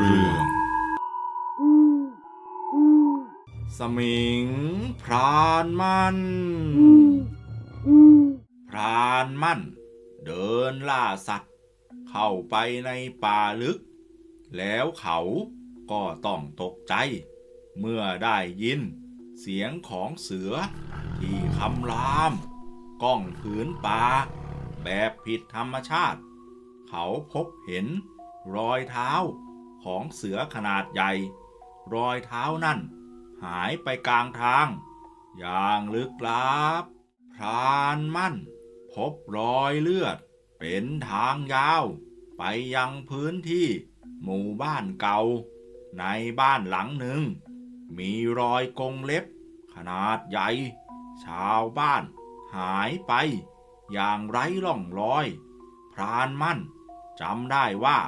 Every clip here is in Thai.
เรื่อง สมิง พรานมันพรานมั่น เดินล่าสัตว์ เข้าไปในป่าลึก แล้วเขาก็ต้องตกใจ เมื่อได้ยิน เสียงของเสือ ที่คำรามก้องผืนป่าแบบผิดธรรมชาติ เขาพบเห็นรอยเท้า ของเสือขนาดใหญ่ รอยเท้านั่น หายไปกลางทาง อย่างลึกลับ พรานมั่น พบรอยเลือด เป็นทางยาว ไปยังพื้นที่ หมู่บ้านเก่า ในบ้านหลังหนึ่ง มีรอยกงเล็บ ขนาดใหญ่ ชาวบ้านหายไป อย่างไร้ร่องรอย พรานมั่นจำได้ว่า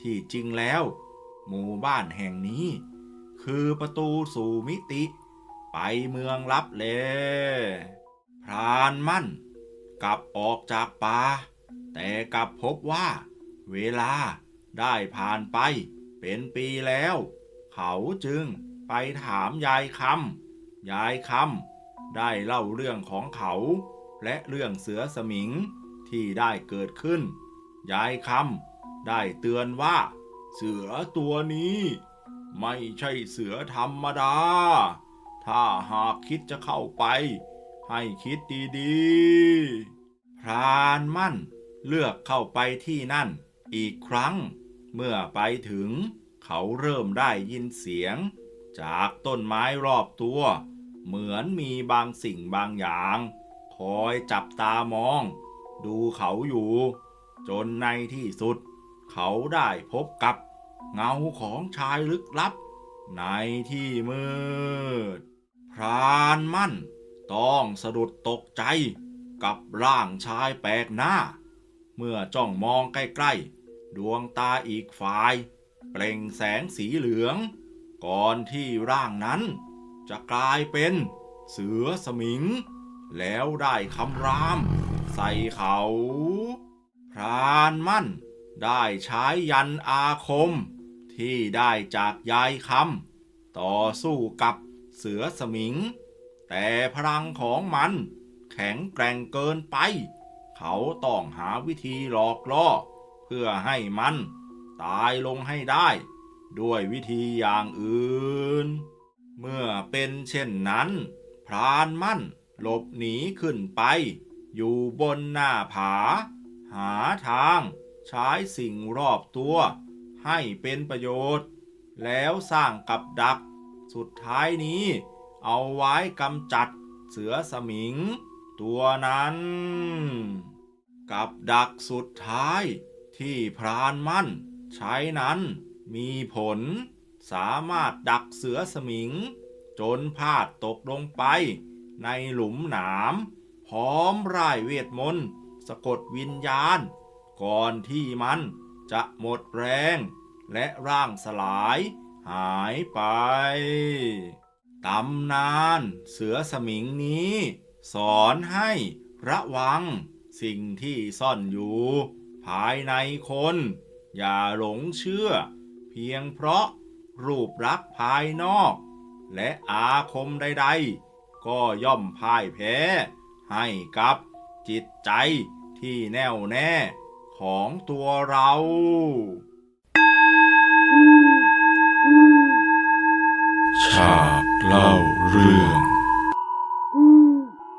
ที่จริงแล้ว หมู่บ้านแห่งนี้ คือประตูสู่มิติ ไปเมืองลับเลพรานมั่นกลับออกจากป่าแต่กลับพบว่า เวลาได้ผ่านไปเป็นปีแล้ว เขาจึงไปถามยายคำยายคำได้เล่าเรื่องของเขา และเรื่องเสือสมิงที่ได้เกิดขึ้น ยายคำ ได้เตือนว่า เสือตัวนี้ ไม่ใช่เสือธรรมดา ถ้าหากคิดจะเข้าไป ให้คิดดีๆ พรานมั่นเลือกเข้าไปที่นั่นอีกครั้ง เมื่อไปถึง เขาเริ่มได้ยินเสียง จากต้นไม้รอบตัว เหมือนมีบางสิ่งบางอย่าง คอยจับตามอง ดูเขาอยู่ จนในที่สุด เขาได้พบกับเงาของชายลึกลับ ในที่มืด พรานมั่นต้องสะดุดตกใจกับร่างชายแปลกหน้า เมื่อจ้องมองใกล้ๆ ดวงตาอีกฝ่าย เปล่งแสงสีเหลือง ก่อนที่ร่างนั้น จะกลายเป็นเสือสมิง แล้วได้คำราม ใส่เขา พรานมั่น ได้ใช้ยันอาคม ที่ได้จากยายคำต่อสู้กับเสือสมิง แต่พลังของมันแข็งแกร่งเกินไป เขาต้องหาวิธีหลอกล่อ เพื่อให้มันตายลงให้ได้ ด้วยวิธีอย่างอื่น เมื่อเป็นเช่นนั้น พรานมั่นหลบหนีขึ้นไป อยู่บนหน้าผา หาทาง ใช้สิ่งรอบตัวให้เป็นประโยชน์ แล้วสร้างกับดัก สุดท้ายนี้เอาไว้กำจัดเสือสมิง ตัวนั้น กับดักสุดท้ายที่พรานมั่น ใช้นั้นมีผล สามารถดักเสือสมิง จนพลาดตกลงไป ในหลุมหนาม พร้อมร่ายเวทมนต์ สะกดวิญญาณ ก่อนที่มันจะหมดแรง และร่างสลายหายไปตำนานเสือสมิงนี้ สอนให้ระวังสิ่งที่ซ่อนอยู่ ภายในคน อย่าหลงเชื่อ เพียงเพราะรูปลักษณ์ภายนอก และอาคมใดๆ ก็ย่อมพ่ายแพ้ ให้กับจิตใจที่แน่วแน่ ของตัวเรา ฉากเล่าเรื่อง